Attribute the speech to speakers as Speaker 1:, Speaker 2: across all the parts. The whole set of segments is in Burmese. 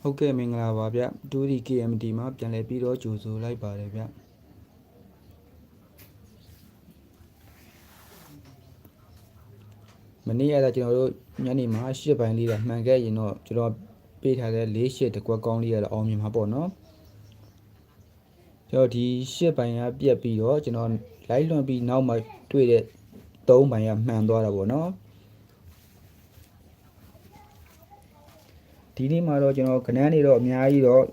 Speaker 1: ဟုတ်ကဲ့မင်္ဂလာပါဗျတူဒီ KMD မှာပြန်လည်ပြီးတော့ကြိုဆိုလိုက်ပါတယ်ဗျမနေ့ကကျွန်တော်တို့ညနေမှာ၈ပိုင်းလေးတာမှန်ခဲ့ရင်တော့ကျွန်တော်ပေးထားတဲ့၄ရှစ်တကွက်ကောင်းလေးကတော့အောင်မြင်မှာပေါ့နော်ကျွန်တော်ဒီ၈ပိုင်းကပြက်ပြီးတော့ကျွန်တော်လိုက်လွန်ပြီးနောက်မှတွေ့တဲ့၃ပိုင်းကမှန်သွားတာပေါ့နော် ဒီနေ့မှာတော့ကျွန်တော်ကနန်းနေတော့အများကြီးတော့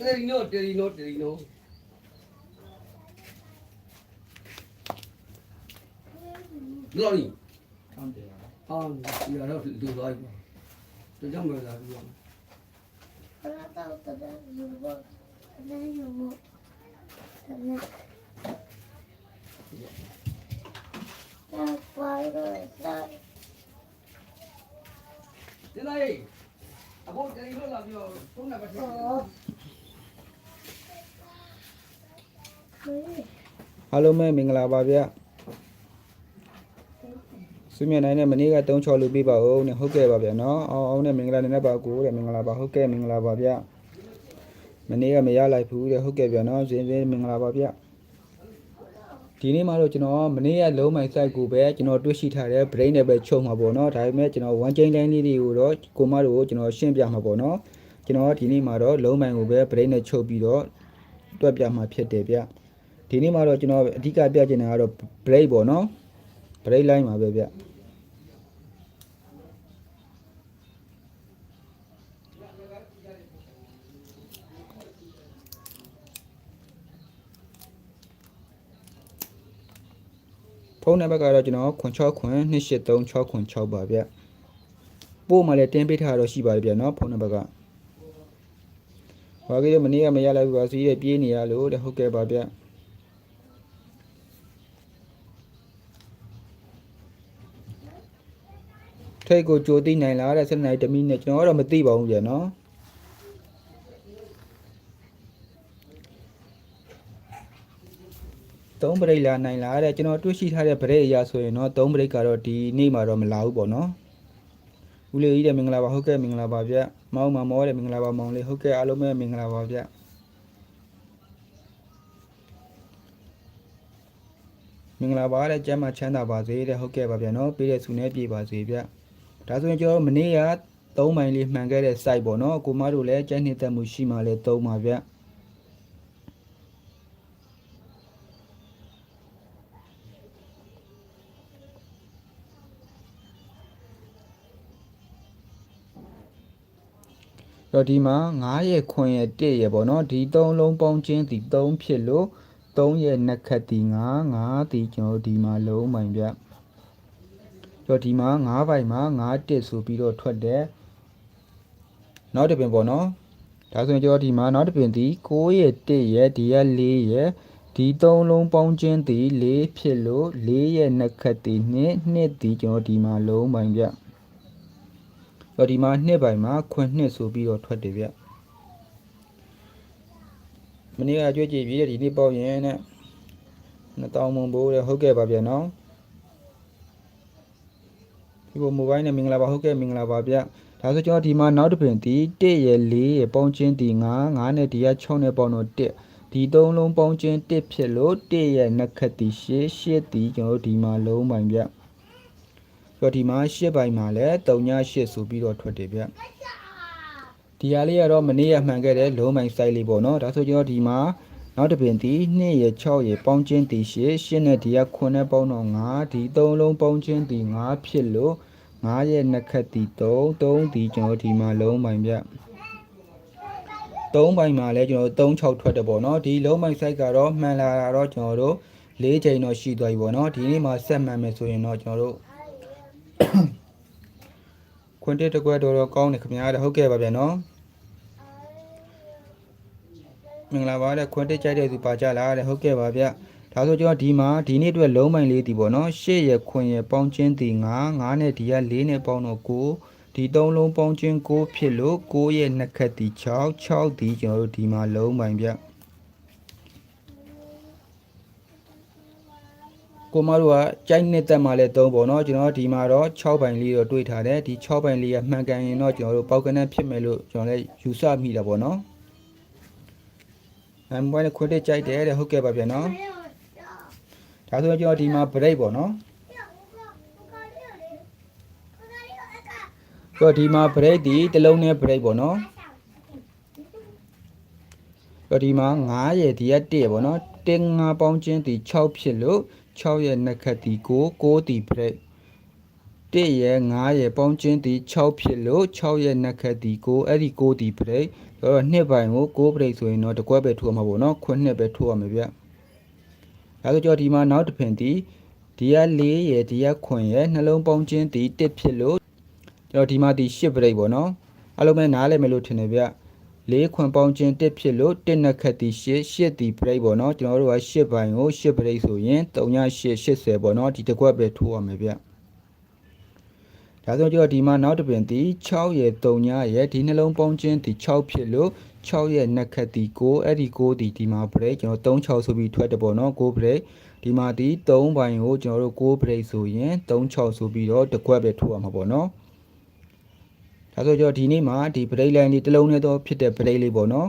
Speaker 2: Terino, terino, terino. Glory.
Speaker 1: ဟုတ်တယ်
Speaker 2: Ah, ya no do like. Te llamo la vida.
Speaker 3: Hola, doctora. Yugo. Hola, yugo. Hola. Ya, cuadro está.
Speaker 2: Thế này. À bố terino là nhiều, cũng là bật.
Speaker 3: Oh. Ui.
Speaker 1: အားလုံးပဲမင်္ဂလာပါဗျဆွေးမြနိုင်တဲ့မနေ့ကတုံးချော်လူပြပါဦးနဲ့ဟုတ်ကဲ့ပါဗျနော်အောင်အောင်နဲ့မင်္ဂလာနေနဲ့ပါကိုတဲ့မင်္ဂလာပါဟုတ်ကဲ့မင်္ဂလာပါဗျမနေ့ကမရလိုက်ဘူးတဲ့ဟုတ်ကဲ့ဗျနော်ဇင်းဇင်းမင်္ဂလာပါဗျ ဒီနေ့မှာတော့ကျွန်တော်မနေ့ကလုံးမိုင် site ကိုပဲကျွန်တော်တွေ့ရှိထားတဲ့ brain နဲ့ပဲချုပ်မှာပေါ့နော်ဒါပေမဲ့ကျွန်တော် one chain line လေးတွေကိုတော့ကိုမတို့ကိုကျွန်တော်ရှင်းပြမှာပေါ့နော်ကျွန်တော်ဒီနေ့မှာတော့လုံးမိုင်ကိုပဲ brain နဲ့ချုပ်ပြီးတော့တွက်ပြမှာဖြစ်တယ်ဗျဒီနေ့မှာတော့ကျွန်တော်အဓိကပြချင်တာကတော့ break ပေါ့နော် break line ပါပဲဗျ ဖုန်းနံပါတ်ကတော့ကျွန်တော်069 283 696ပါဗျပို့မှလည်းတင်ပေးထားတော့ရှိပါတယ်ဗျเนาะဖုန်းနံပါတ်ကဘာကြီးလဲမနေ့ကမရလိုက်ဘူးပါစီးရပြေးနေရလို့တဲ့ဟုတ်ကဲ့ပါဗျထိတ်ကိုကြိုသိနိုင်လားတဲ့7နိုင်တမိနဲ့ကျွန်တော်ကတော့မသိပါဘူးဗျเนาะ 3 break လာနိုင်လားတဲ့ကျွန်တော်တွေ့ရှိထားတဲ့ break အရာဆိုရင်တော့3 break ကတော့ဒီနေ့မှာတော့မလာဘူးပေါ့နော်ဦးလေးကြီးတဲ့မင်္ဂလာပါဟုတ်ကဲ့မင်္ဂလာပါဗျမောင်မမောတဲ့မင်္ဂလာပါမောင်လေးဟုတ်ကဲ့အားလုံးပဲမင်္ဂလာပါဗျမင်္ဂလာပါတဲ့ကျမ်းမချမ်းသာပါစေတဲ့ဟုတ်ကဲ့ပါဗျနော်ပေးတဲ့ဆုနဲ့ပြေပါစေဗျဒါဆိုရင်ကျွန်တော်မနေ့က3မိုင်လေးမှန်ခဲ့တဲ့ site ပေါ့နော်ကိုမတို့လည်းကျန်းနေတတ်မှုရှိမှလည်း3ပါဗျ တော့ဒီမှာ9ရဲ့ခွင်ရဲ့1ရဲ့ပေါ့နော်ဒီ3လုံးပေါင်းချင်းဒီ3ဖြစ်လို့3ရဲ့နှစ်ခတ်ဒီ9 9ဒီကျွန်တော်ဒီမှာလုံးမိုင်ဗျတော့ဒီမှာ9ဘိုင်မှာ9တစ်ဆိုပြီးတော့ထွက်တယ်နောက်တစ်ပင်ပေါ့နော်ဒါဆိုရင်ကျွန်တော်ဒီမှာနောက်တစ်ပင်ဒီ6ရဲ့1ရဲ့ဒီက4ရဲ့ဒီ3လုံးပေါင်းခြင်းဒီ4ဖြစ်လို့4ရဲ့နှစ်ခတ်ဒီ2 2ဒီကျွန်တော်ဒီမှာလုံးပိုင်ဗျ တော့ဒီမှာ2ဘိုင်မှာခွန်း2ဆိုပြီးတော့ထွက်တယ်ဗျမနေ့ကကြွေးကြည့်ပြီးတဲ့ဒီနေ့ပေါ့ရင်နဲ့2000မုံဘိုးတဲ့ဟုတ်ကဲ့ပါဗျနော်ဒီပေါ်မိုဘိုင်းနဲ့မင်္ဂလာပါဟုတ်ကဲ့မင်္ဂလာပါဗျဒါဆိုကျွန်တော်ဒီမှာနောက်တစ်ပင်ဒီ1ရဲ့4ရဲ့ပေါင်းချင်းဒီ9 9နဲ့ဒီက6နဲ့ပေါင်းတော့1ဒီသုံးလုံးပေါင်းချင်း1ဖြစ်လို့1ရဲ့နှစ်ခတ်ဒီ8 8ဒီကျွန်တော်တို့ဒီမှာလုံးပိုင်ဗျဆို တော့ဒီမှာ8ပိုင်မှာလည်း3ည8ဆိုပြီးတော့ထွက်တယ်ဗျဒီဟာလေးကတော့မနေ့ကမှန်ခဲ့တဲ့လုံးပိုင် site လေးပေါ့နော်ဒါဆိုကျွန်တော်ဒီမှာနောက်တစ်ပင်ဒီ2ရဲ့6ရဲ့ပေါင်းချင်းဒီ8 8နဲ့ဒီက9နဲ့ပေါင်းတော့9ဒီ3လုံးပေါင်းချင်းဒီ9ဖြစ်လို့9ရဲ့နှစ်ခတ်ဒီ3 3ဒီကျွန်တော်ဒီမှာလုံးပိုင်ဗျ3ပိုင်မှာလည်းကျွန်တော်3 6ထွက်တယ်ပေါ့နော်ဒီလုံးပိုင် site ကတော့မှန်လာတာတော့ကျွန်တော်တို့၄ချိန်တော့ရှိသွားပြီပေါ့နော်ဒီနေ့မှာဆက်မှန်မယ်ဆိုရင်တော့ကျွန်တော်တို့ ခွန်တက်တစ်ခွက်တော်တော်ကောင်းတယ်ခင်ဗျာတဲ့ဟုတ်ကဲ့ပါဗျာနော်မင်္ဂလာပါတဲ့ခွန်တက်ကြိုက်တဲ့သူပါကြလားတဲ့ဟုတ်ကဲ့ပါဗျာဒါဆိုကျွန်တော်ဒီမှာဒီနေ့အတွက်လုံးမိုင်လေးတီပေါ့နော်ရှေ့ရခွင်ရပေါင်းချင်းတီ9 9နဲ့ဒီက4နဲ့ပေါင်းတော့9ဒီသုံးလုံးပေါင်းချင်း9ဖြစ်လို့9ရဲ့နှစ်ခက်တီ6 6ဒီကျွန်တော်တို့ဒီမှာလုံးပိုင်ဗျ ကိုမတို့ကကြိုက်နှစ်သက်မှလည်းသုံးပေါ့နော်ကျွန်တော်ဒီမှာတော့6ပိုင်လေးတော့တွေးထားတယ်ဒီ6ပိုင်လေးကမှန်ကန်ရင်တော့ကျွန်တော်တို့ပေါက်ကနန်းဖြစ်မယ်လို့ကျွန်တော်လည်းယူဆမိတာပေါ့နော်အဲမိုဘိုင်းခွတ်တက်ကြိုက်တယ်တဲ့ဟုတ်ကဲ့ပါဗျာနော်ဒါဆိုရင်ကျွန်တော်ဒီမှာ break ပေါ့နော်ဆိုတော့ဒီမှာ break ဒီတစ်လုံးနဲ့ break ပေါ့နော်ဆိုတော့ဒီမှာ9ရဲ့ဒီက1ရဲ့ပေါ့နော်တင်5ပေါင်းချင်းဒီ6ဖြစ်လို့ 6ရဲ့နှစ်ခတ်ဒီ9 9ဒီ break 1ရဲ့9ရဲ့ပေါင်းချင်းဒီ6ဖြစ်လို့6ရဲ့နှစ်ခတ်ဒီ9အဲ့ဒီ9ဒီ break ဆိုတော့နှစ်ပိုင်ကို9 break ဆိုရင်တော့တစ်ကွက်ပဲထိုးရမှာပေါ့နော်ခွနှစ်ပဲထိုးရမှာဗျဒါဆိုကြောဒီမှာနောက်တစ်ဖင်ဒီဒီက4ရဲ့ဒီကခွန်ရဲ့နှလုံးပေါင်းချင်းဒီ1ဖြစ်လို့ကျွန်တော်ဒီမှာဒီ10 break ပေါ့နော်အလုံးမဲ့နားလည်မယ်လို့ထင်တယ်ဗျ လေးခွန်ပေါင်းချင်း1ဖြစ်လို့1နှစ်ခတ်ဒီ8 8ဒီ break ပေါ့နော်ကျွန်တော်တို့က10ပိုင်ကို10 break ဆိုရင်3ည8 80ပေါ့နော်ဒီတစ်ကွက်ပဲထိုးရမယ်ဗျဒါဆိုကျွန်တော်ဒီမှာနောက်တစ်ပင်ဒီ6ရဲ့3ညရဲ့ဒီနှလုံးပေါင်းချင်းဒီ6ဖြစ်လို့6ရဲ့နှစ်ခတ်ဒီ9အဲ့ဒီ9ဒီဒီမှာ break ကျွန်တော်3 6ဆိုပြီးထွက်တယ်ပေါ့နော်9 break ဒီမှာဒီ3ပိုင်ကိုကျွန်တော်တို့9 break ဆိုရင်3 6ဆိုပြီးတော့တစ်ခွက်ပဲထိုးရမှာပေါ့နော် ဒါဆိုကျွန်တော်ဒီနေ့မှာဒီ break line လေးတစ်လုံးနဲ့တော့ဖြစ်တဲ့ break လေးပေါ့နော်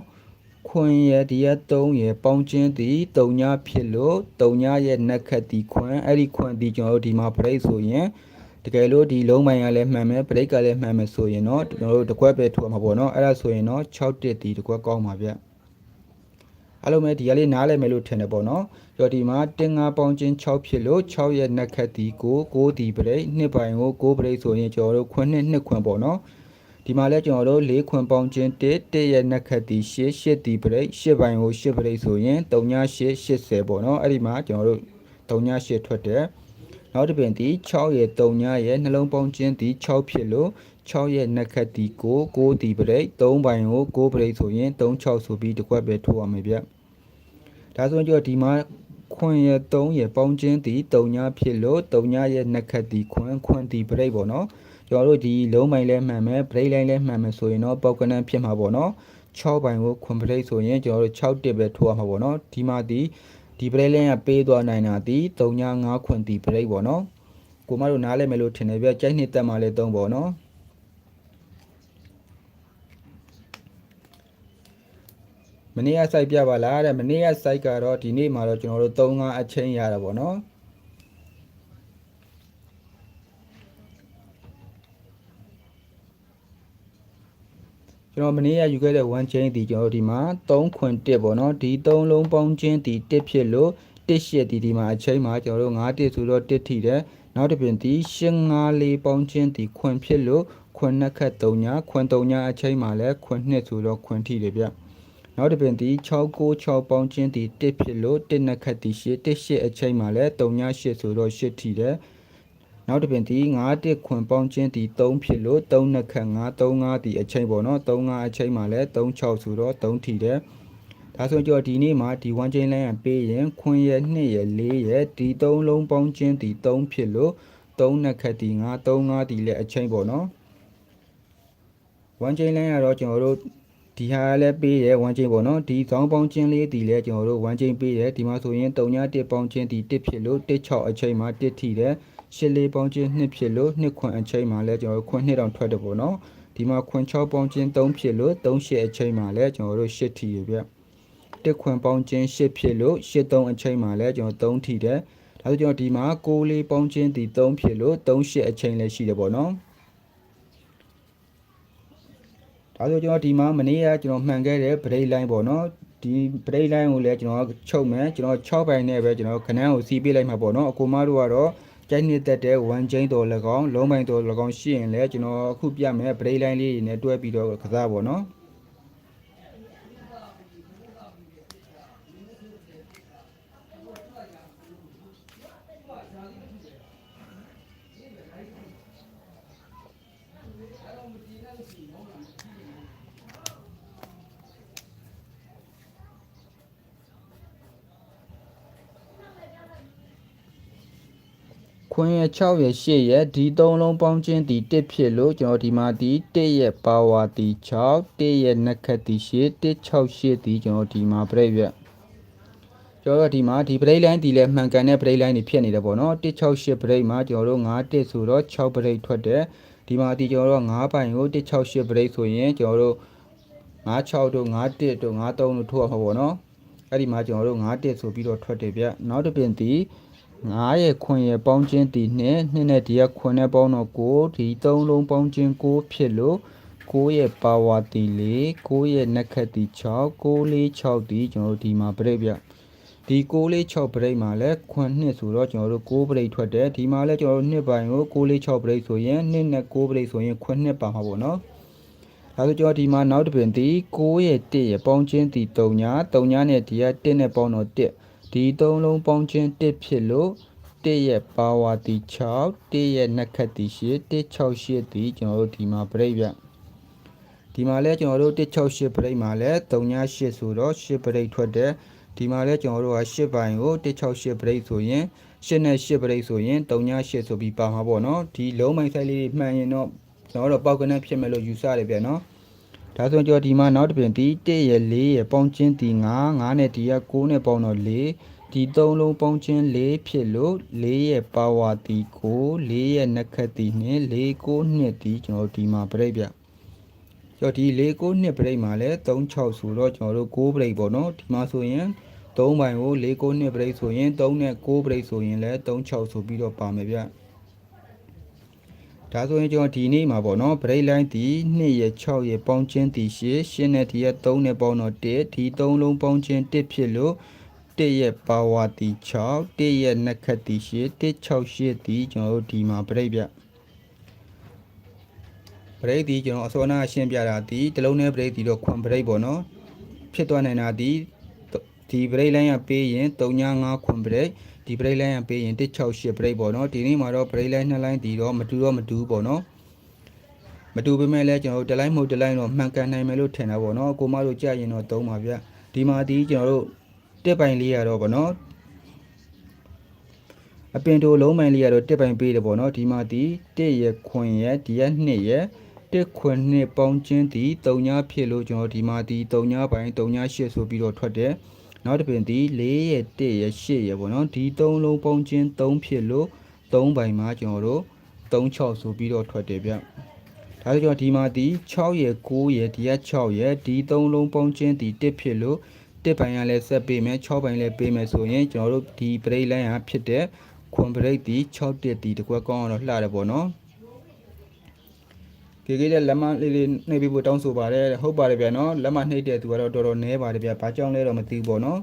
Speaker 1: ခွင်ရဲ့ဒီရက်3ရဲ့ပေါင်းချင်းဒီ3ညဖြစ်လို့3ညရဲ့နက်ခတ်ဒီခွင်အဲ့ဒီခွင်ဒီကျွန်တော်တို့ဒီမှာ break ဆိုရင်တကယ်လို့ဒီလုံးပိုင်းကလည်းမှန်မယ် break ကလည်းမှန်မယ်ဆိုရင်တော့ကျွန်တော်တို့တစ်ခွက်ပဲထိုးမှာပေါ့နော်အဲ့ဒါဆိုရင်တော့6တက်ဒီတစ်ခွက်ကောင်းပါဗျအဲ့လိုမဲ့ဒီကလေးနားလည်မယ်လို့ထင်တယ်ပေါ့နော်ကြော်ဒီမှာတင်ငါပေါင်းချင်း6ဖြစ်လို့6ရဲ့နက်ခတ်ဒီ9 9ဒီ break နှစ်ပိုင်းကို9 break ဆိုရင်ကျွန်တော်တို့ခွန်းနှစ်နှစ်ခွန်းပေါ့နော် ဒီမှာလဲကျွန်တော်တို့၄ခွန်းပေါင်းချင်း1 1ရဲ့နက်ခတ်ဒီ8 8ဒီ break 8ပိုင်းကို8 break ဆိုရင်3ည8 80ပေါ့နော်အဲ့ဒီမှာကျွန်တော်တို့3ည8ထွက်တယ်နောက်တစ်ပင်ဒီ6ရဲ့3ညရဲ့နှလုံးပေါင်းချင်းဒီ6ဖြစ်လို့6ရဲ့နက်ခတ်ဒီ9 9ဒီ break 3ပိုင်းကို9 break ဆိုရင်3 6ဆိုပြီးတစ်ခွက်ပဲထိုးရမယ်ဗျဒါဆိုရင်ကျွန်တော်ဒီမှာခွန်ရဲ့3ရဲ့ပေါင်းချင်းဒီ3ညဖြစ်လို့3ညရဲ့နက်ခတ်ဒီခွန်ခွန်ဒီ break ပေါ့နော် ကျွန်တော်တို့ဒီလုံးပိုင်းလဲမှန်မယ် break line လဲမှန်မယ်ဆိုရင်တော့ပေါက်ကနန်းဖြစ်မှာပေါ့နော်6ပိုင်းကိုခွန် break ဆိုရင်ကျွန်တော်တို့6တစ်ပဲထိုးရမှာပေါ့နော်ဒီမှာဒီဒီ break line ကပေးသွားနိုင်တာဒီ3ည5ခွန်ဒီ break ပေါ့နော်ကိုမတို့နားလဲမယ်လို့ထင်တယ်ဗျကြိုက်နှစ်တက်မှလဲ3ပေါ့နော်မနေ့က site ပြပါလားတဲ့မနေ့က site ကတော့ဒီနေ့မှာတော့ကျွန်တော်တို့3 5အချင်းရတာပေါ့နော် ကျွန်တော်မနေ့ကယူခဲ့တဲ့ one chain ဒီကျွန်တော်တို့ဒီမှာ3ခွန်1ပေါ့နော်ဒီ3လုံးပေါင်းချင်းဒီ1ဖြစ်လို့1ရှစ်ဒီဒီမှာအချိန်မှာကျွန်တော်တို့9တစ်ဆိုတော့1ထိတယ်နောက်တစ်ပြင်ဒီရှင်း9လေးပေါင်းချင်းဒီခွန်ဖြစ်လို့ခွန်နှစ်ခတ်3ညခွန်3ညအချိန်မှာလဲခွန်2ဆိုတော့ခွန်ထိတယ်ဗျနောက်တစ်ပင်ဒီ696ပေါင်းချင်းဒီ1ဖြစ်လို့1နှစ်ခတ်ဒီ8 1 8အချိန်မှာလဲ3ည8ဆိုတော့8ထိတယ် နောက်တစ်ပင်ဒီ9တစ်ခွန်ပေါင်းချင်းဒီ3ဖြစ်လို့3နှစ်ခတ်9 35ဒီအချိန်ပေါ့နော်35အချိန်မှာလဲ36ဆိုတော့3ထိတယ်ဒါဆိုကြောဒီနေ့မှာဒီ1 chain line ကပေးရင်ခွန်ရဲ့2ရဲ့4ရဲ့ဒီ3လုံးပေါင်းချင်းဒီ3ဖြစ်လို့3နှစ်ခတ်ဒီ9 35ဒီလဲအချိန်ပေါ့နော်1 chain line ကတော့ကျွန်တော်တို့ဒီဟာလည်းပေးတယ်1 chain ပေါ့နော်ဒီဇောင်းပေါင်းချင်းလေးဒီလည်းကျွန်တော်တို့1 chain ပေးတယ်ဒီမှာဆိုရင်3ည1ပေါင်းချင်းဒီ1ဖြစ်လို့16အချိန်မှာ1ထိတယ် ရှစ်လေးပေါင်းချင်း2ဖြစ်လို့2ခွန်အချိန်မှာလည်းကျွန်တော်တို့ခွန်2တောင်ထွက်တယ်ပေါ့နော်ဒီမှာခွန်6ပေါင်းချင်း3ဖြစ်လို့3ရှစ်အချိန်မှာလည်းကျွန်တော်တို့8ထိရပြ1ခွန်ပေါင်းချင်း8ဖြစ်လို့8 3အချိန်မှာလည်းကျွန်တော်3ထိတယ်ဒါဆိုကျွန်တော်ဒီမှာ6လေးပေါင်းချင်းဒီ3ဖြစ်လို့3ရှစ်အချိန်လည်းရှိတယ်ပေါ့နော်ဒါဆိုကျွန်တော်ဒီမှာမနေ့ကကျွန်တော်မှန်ခဲ့တဲ့ break line ပေါ့နော်ဒီ break line ကိုလည်းကျွန်တော်ချုပ်မယ်ကျွန်တော်6ပိုင်းနဲ့ပဲကျွန်တော်ခဏကိုစီးပေးလိုက်မှာပေါ့နော်အကူမတို့ကတော့ ကြိုက်နှစ်သက်တဲ့ one chain တော်၎င်းလုံးပိုင်းတော်၎င်းရှိရင်လည်းကျွန်တော်အခုပြမယ် break line လေးတွေနဲ့တွဲပြီးတော့ကစားပေါ့နော် ခွင်းရဲ့6ရဲ့8ရဲ့ဒီ3လုံးပေါင်းချင်းဒီ1ဖြစ်လို့ကျွန်တော်ဒီမှာဒီ1ရဲ့ power ဒီ6 1ရဲ့နက်ခတ်ဒီ8 168ဒီကျွန်တော်ဒီမှာပြည့်ပြကျွန်တော်တို့ဒီမှာဒီ break line ဒီလဲမှန်ကန်တဲ့ break line တွေဖြစ်နေတယ်ပေါ့နော်168 break မှာကျွန်တော်တို့9တက်ဆိုတော့6 break ထွက်တယ်ဒီမှာဒီကျွန်တော်တို့9ပိုင်ကို168 break ဆိုရင်ကျွန်တော်တို့96တို့91တို့93တို့ထိုးရမှာပေါ့နော်အဲ့ဒီမှာကျွန်တော်တို့9တက်ဆိုပြီးတော့ထွက်တယ်ဗျနောက်တစ်ပြင်ဒီ 9ရဲ့ခွင်ရဲ့ပေါင်းချင်းဒီနဲ့နှစ်နဲ့ဒီကခွင်နဲ့ပေါင်းတော့9ဒီ3လုံးပေါင်းချင်း9ဖြစ်လို့9ရဲ့ပါဝါတီ4 9ရဲ့နက်ခတ်တီ6 9 4 6ဒီကျွန်တော်တို့ဒီမှာ break ဗျဒီ6လေး6 break မှာလဲခွန်နှစ်ဆိုတော့ကျွန်တော်တို့6 break ထွက်တယ်ဒီမှာလဲကျွန်တော်တို့နှစ်ပိုင်းကို6လေး6 break ဆိုရင်နှစ်နဲ့6 break ဆိုရင်ခွန်နှစ်ပါမှာပေါ့နော်ဒါဆိုကျွန်တော်ဒီမှာနောက်တစ်ပင်ဒီ6ရဲ့1ရဲ့ပေါင်းချင်းဒီ3ညာ3ညာနဲ့ဒီက1နဲ့ပေါင်းတော့1 ဒီ3လုံးပေါင်းချင်း1ဖြစ်လို့1ရဲ့ပါဝါတီ6 1ရဲ့နက်ခတ်တီ8 168ဒီကျွန်တော်တို့ဒီမှာ break ဗျဒီမှာလဲကျွန်တော်တို့168 break မှာလဲ388ဆိုတော့8 break ထွက်တယ်ဒီမှာလဲကျွန်တော်တို့က8ပိုင်းကို168 break ဆိုရင်8နဲ့8 break ဆိုရင်388ဆိုပြီးပါမှာပေါ့နော်ဒီလုံးမိုင်ဆိုင်လေးတွေမှန်ရင်တော့ကျွန်တော်တို့ပေါက်ကနေဖြစ်မယ်လို့ယူဆရတယ်ဗျနော် ဒါဆိုကျွန်တော်ဒီမှာနောက်တစ်ပြင်ဒီ1ရဲ့4ရဲ့ပေါင်းချင်းဒီ9 9နဲ့ဒီက9နဲ့ပေါင်းတော့4ဒီ3လုံးပေါင်းချင်း4ဖြစ်လို့4ရဲ့ပါဝါတီကို4ရဲ့နက်ခတ်တီနဲ့4 9နှစ်ဒီကျွန်တော်ဒီမှာပြိတ်ဗျကျော်ဒီ4 9နှစ်ပြိတ်မှာလဲ36ဆိုတော့ကျွန်တော်တို့6ပြိတ်ပေါ့နော်ဒီမှာဆိုရင်3ပိုင်းကို4 9နှစ်ပြိတ်ဆိုရင်3နဲ့6ပြိတ်ဆိုရင်လဲ36ဆိုပြီးတော့ပါမယ်ဗျ ဒါဆိုရင်ကျွန်တော်ဒီနေ့မှာပေါ့နော် break line ဒီ2ရဲ့6ရဲ့ပေါင်းချင်းဒီ8 8နဲ့ဒီရဲ့3နဲ့ပေါင်းတော့1ဒီ3လုံးပေါင်းချင်း1ဖြစ်လို့1ရဲ့ power ဒီ6 1ရဲ့နက်ခတ်ဒီ8 168ဒီကျွန်တော်တို့ဒီမှာ break ဗျ break ဒီကျွန်တော်အစောနာရှင်းပြတာဒီတလုံးနဲ့ break ဒီတော့ခွန် break ပေါ့နော်ဖြစ်သွားနိုင်တာဒီဒီ break line ကပေးရင်395ခွန် break ဒီ break line ကပေးရင်168 break ပေါ့နော်ဒီနေ့မှာတော့ break line နှစ် line ဒီတော့မတူတော့မတူပေါ့နော်မတူပေမဲ့လည်းကျွန်တော်တို့တစ် line မဟုတ်တစ် line တော့မှန်ကန်နိုင်မယ်လို့ထင်တာပေါ့နော်ကိုမတို့ကြာရင်တော့သုံးပါဗျဒီမှာဒီကျွန်တော်တို့တက်ပိုင်လေးရတော့ပေါ့နော်အပင်တိုလုံးမိုင်လေးရတော့တက်ပိုင်ပေးတယ်ပေါ့နော်ဒီမှာဒီတက်ရခွင်ရဒီရနှစ်ရတက်ခွင်နှစ်ပေါင်းချင်းဒီ3ညဖြစ်လို့ကျွန်တော်ဒီမှာဒီ3ညပိုင်း3ည8ဆိုပြီးတော့ထွက်တယ် နောက်တစ်ပင်ဒီ4ရဲ့1ရဲ့8ရဲ့ပေါ့နော်ဒီ3လုံးပေါင်းချင်း3ဖြစ်လို့3ပိုင်းမှာကျွန်တော်တို့36ဆိုပြီးတော့ထွက်တယ်ဗျဒါဆိုကျွန်တော်ဒီမှာဒီ6ရဲ့9ရဲ့ဒီက6ရဲ့ဒီ3လုံးပေါင်းချင်းဒီ1ဖြစ်လို့1ပိုင်းကလည်းဆက်ပေးမယ်6ပိုင်းလည်းပေးမယ်ဆိုရင်ကျွန်တော်တို့ဒီ break line ကဖြစ်တဲ့ခွန် break ဒီ6တက်ဒီတကွက်ကောင်းအောင်တော့လှတယ်ပေါ့နော် ကေကေတဲ့လက်မလေးလေးနှိပ်ပြီးဖို့တောင်းဆိုပါတယ်ဟုတ်ပါတယ်ဗျာနော်လက်မနှိပ်တဲ့သူကတော့တော်တော်နဲပါတယ်ဗျာဘာကြောင့်လဲတော့မသိဘူးပေါ့နော်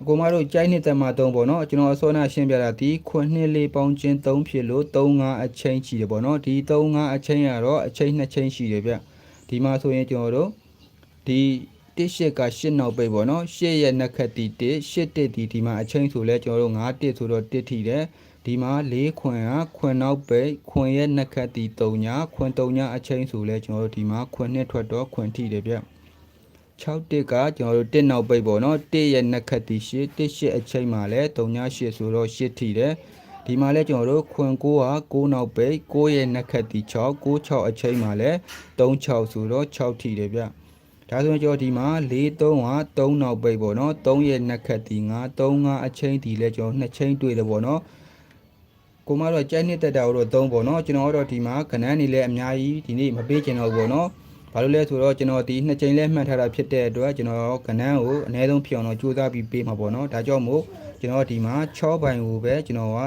Speaker 1: အကိုမတို့ကြိုက်နေတဲ့မှာတုံးပေါ့နော်ကျွန်တော်အစောနာရှင်းပြတာဒီခွန်းနှစ်လေးပေါင်းချင်း3ဖြစ်လို့35အချိန်ရှိတယ်ပေါ့နော်ဒီ35အချိန်ကတော့အချိန်2ချိန်ရှိတယ်ဗျဒီမှာဆိုရင်ကျွန်တော်တို့ဒီတစ်ရှစ်ကရှစ်နောက်ပိတ်ပေါ့နော်ရှစ်ရဲ့နှက်ခတ်တီတစ်ရှစ်တစ်ဒီဒီမှာအချိန်ဆိုလဲကျွန်တော်တို့9တစ်ဆိုတော့တစ်ထီတယ် ဒီမှာ၄ခွင်ကခွင်နောက်ပိတ်ခွင်ရဲ့နှက်ခတ်တီ3ညခွင်3ညအချိန်ဆိုလဲကျွန်တော်တို့ဒီမှာခွင်နှစ်ထွက်တော့ခွင်ထီတယ်ဗျ6တစ်ကကျွန်တော်တို့တစ်နောက်ပိတ်ပေါ့နော်တစ်ရဲ့နှက်ခတ်တီရှစ်တစ်ရှစ်အချိန်မှာလဲ3ည8ဆိုတော့8ထီတယ်ဒီမှာလဲကျွန်တော်တို့ခွင်9ဟာ9နောက်ပိတ်9ရဲ့နှက်ခတ်တီ6 9 6အချိန်မှာလဲ3 6ဆိုတော့6ထီတယ်ဗျဒါဆိုရင်ကျွန်တော်ဒီမှာ4 3ဟာ3နောက်ပိတ်ပေါ့နော်3ရဲ့နှက်ခတ်တီ9 3 5အချိန်ဒီလဲကျွန်တော်2ချိန်တွေ့တယ်ပေါ့နော် ကိုမတော့ကြိုက်နှစ်တက်တာတော့3ပေါ့နော်ကျွန်တော်တော့ဒီမှာခဏန်းနေလဲအများကြီးဒီနေ့မပေးချင်တော့ဘူးပေါ့နော်ဘာလို့လဲဆိုတော့ကျွန်တော်ဒီနှစ်ချိန်လဲမှတ်ထားတာဖြစ်တဲ့အတွက်ကျွန်တော်ကဏ္ဍကိုအနည်းဆုံးဖြစ်အောင်တော့ကြိုးစားပြီးပေးမှာပေါ့နော်ဒါကြောင့်မို့ကျွန်တော်ဒီမှာ6ပိုင်ကိုပဲကျွန်တော်က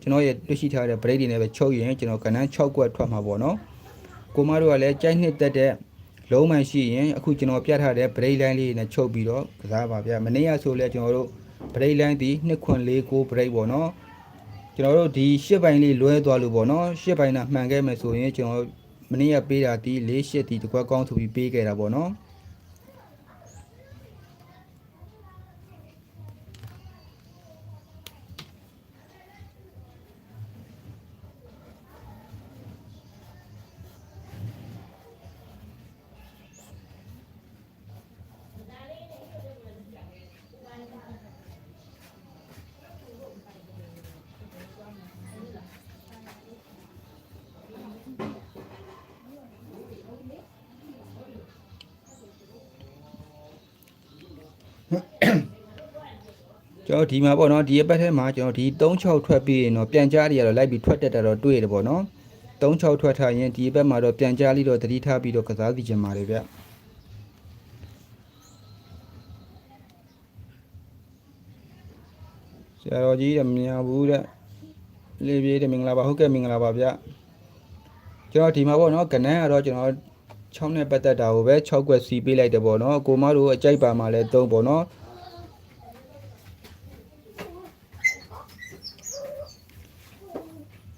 Speaker 1: ကျွန်တော်ရဲ့တွေ့ရှိထားတဲ့ break တွေနဲ့ပဲချုပ်ရင်ကျွန်တော်ကဏ္ဍ6ကွက်ထွက်မှာပေါ့နော်ကိုမတို့ကလည်းကြိုက်နှစ်တက်တဲ့လုံးမှန်ရှိရင်အခုကျွန်တော်ပြထားတဲ့ break line လေးနဲ့ချုပ်ပြီးတော့ကစားပါဗျမနေ့ကဆိုလဲကျွန်တော်တို့ break line ဒီ2ခွန်4 9 break ပေါ့နော် ကျွန်တော်တို့ဒီ8ပိုင်းလေးလွဲသွားလို့ပေါ့နော်8ပိုင်းတာမှန်ခဲ့မယ်ဆိုရင်ကျွန်တော်မနေ့ကပေးတာဒီ4 8ဒီတကွက်ကောင်းဆိုပြီးပေးခဲ့တာပေါ့နော် ကျွန်တော်ဒီမှာပေါ့နော်ဒီအပတ်ထဲမှာကျွန်တော်ဒီ36ထွက်ပြီးရင်တော့ပြန်ကြားတွေကတော့လိုက်ပြီးထွက်တက်တာတော့တွေ့ရတယ်ပေါ့နော်36ထွက်ထားရင်ဒီအပတ်မှာတော့ပြန်ကြားလေးတော့တတိထားပြီးတော့ကစားစီခြင်းပါတယ်ဗျဆရာတော်ကြီးတဲ့မြင်ဘူးတဲ့လေးပြေးတဲ့မင်္ဂလာပါဟုတ်ကဲ့မင်္ဂလာပါဗျကျွန်တော်ဒီမှာပေါ့နော်ကနန်းကတော့ကျွန်တော်6နဲ့ပတ်သက်တာကိုပဲ6ကွက်စီပေးလိုက်တယ်ပေါ့နော်ကိုမတို့အကြိုက်ပါမှလည်း3ပေါ့နော်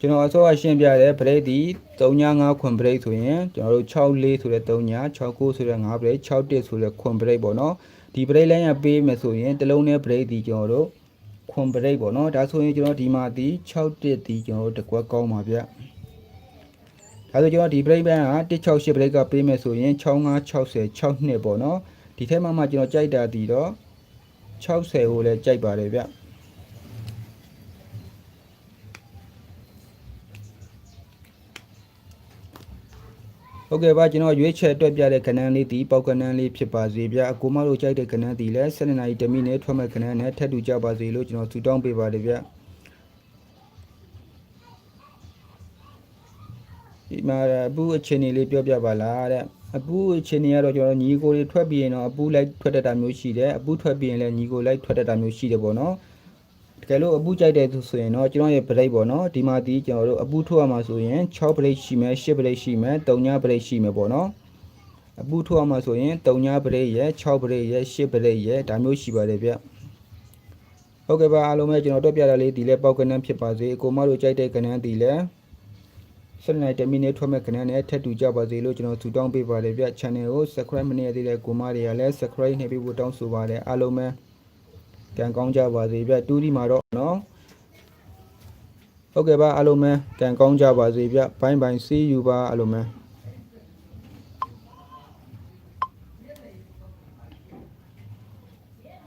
Speaker 1: ကျွန်တော်အစောကရှင်းပြတဲ့ဗရိတ်ဒီ395ခွန်ဗရိတ်ဆိုရင်ကျွန်တော်တို့64ဆိုတဲ့3ညာ69ဆိုတဲ့5ဗရိတ်61ဆိုတဲ့ခွန်ဗရိတ်ပေါ့နော်ဒီဗရိတ်လိုင်းကပေးမယ်ဆိုရင်တစ်လုံးနဲ့ဗရိတ်ဒီကျွန်တော်တို့ခွန်ဗရိတ်ပေါ့နော်ဒါဆိုရင်ကျွန်တော်ဒီမှာဒီ61ဒီကျွန်တော်တို့တကွက်ကောင်းပါဗျဒါဆိုကျွန်တော်ဒီဗရိတ်ဘန်းက168ဗရိတ်ကပေးမယ်ဆိုရင်6560 62ပေါ့နော်ဒီထဲမှာမှကျွန်တော်ကြိုက်တာဒီတော့60ကိုလည်းကြိုက်ပါတယ်ဗျ ဟုတ်ကဲ့ပါကျွန်တော်ရွေးချယ်တွက်ပြတဲ့ကဏ္ဍလေးဒီပေါက်ကဏ္ဍလေးဖြစ်ပါစေဗျာအကိုမတို့ကြိုက်တဲ့ကဏ္ဍဒီလည်း7နာရီတမိနဲ့ထွက်မဲ့ကဏ္ဍနဲ့ထပ်တူကြပါစေလို့ကျွန်တော်ဆုတောင်းပေးပါတယ်ဗျာဒီမှာအပူအခြေအနေလေးပြောပြပါလားတဲ့အပူအခြေအနေကတော့ကျွန်တော်ညီကိုတွေထွက်ပြီးရင်တော့အပူလိုက်ထွက်တတ်တာမျိုးရှိတယ်အပူထွက်ပြီးရင်လည်းညီကိုလိုက်ထွက်တတ်တာမျိုးရှိတယ်ပေါ့နော် တကယ်လို့အပူကြိုက်တဲ့သူဆိုရင်တော့ကျွန်တော်ရဲ့ဗရိတ်ပေါ့နော်ဒီမှာဒီကျွန်တော်တို့အပူထွက်ရမှာဆိုရင်6ဗရိတ်ရှိမယ်10ဗရိတ်ရှိမယ်3ညဗရိတ်ရှိမယ်ပေါ့နော်အပူထွက်ရမှာဆိုရင်3ညဗရိတ်ရဲ့6ဗရိတ်ရဲ့10ဗရိတ်ရဲ့ဒါမျိုးရှိပါတယ်ဗျဟုတ်ကဲ့ပါအားလုံးပဲကျွန်တော်တွက်ပြတာလေးဒီလဲပေါက်ကနန်းဖြစ်ပါစေအကိုမတို့ကြိုက်တဲ့ကနန်းဒီလဲ7နိုင်10မိနစ်ထွက်မဲ့ကနန်းနဲ့ထပ်တူကြပါစေလို့ကျွန်တော်ဆုတောင်းပေးပါတယ်ဗျ channel ကို subscribe မနေရသေးတဲ့ကိုမတွေကလည်း subscribe နှိပ်ပြီးဖို့တောင်းဆိုပါတယ်အားလုံးပဲ ကံကောင်းကြပါစေဗျတူဒီမှာတော့နော်ဟုတ်ကဲ့ပါအားလုံးပဲကံကောင်းကြပါစေဗျဘိုင်းဘိုင်း see you ပါအားလုံးပဲ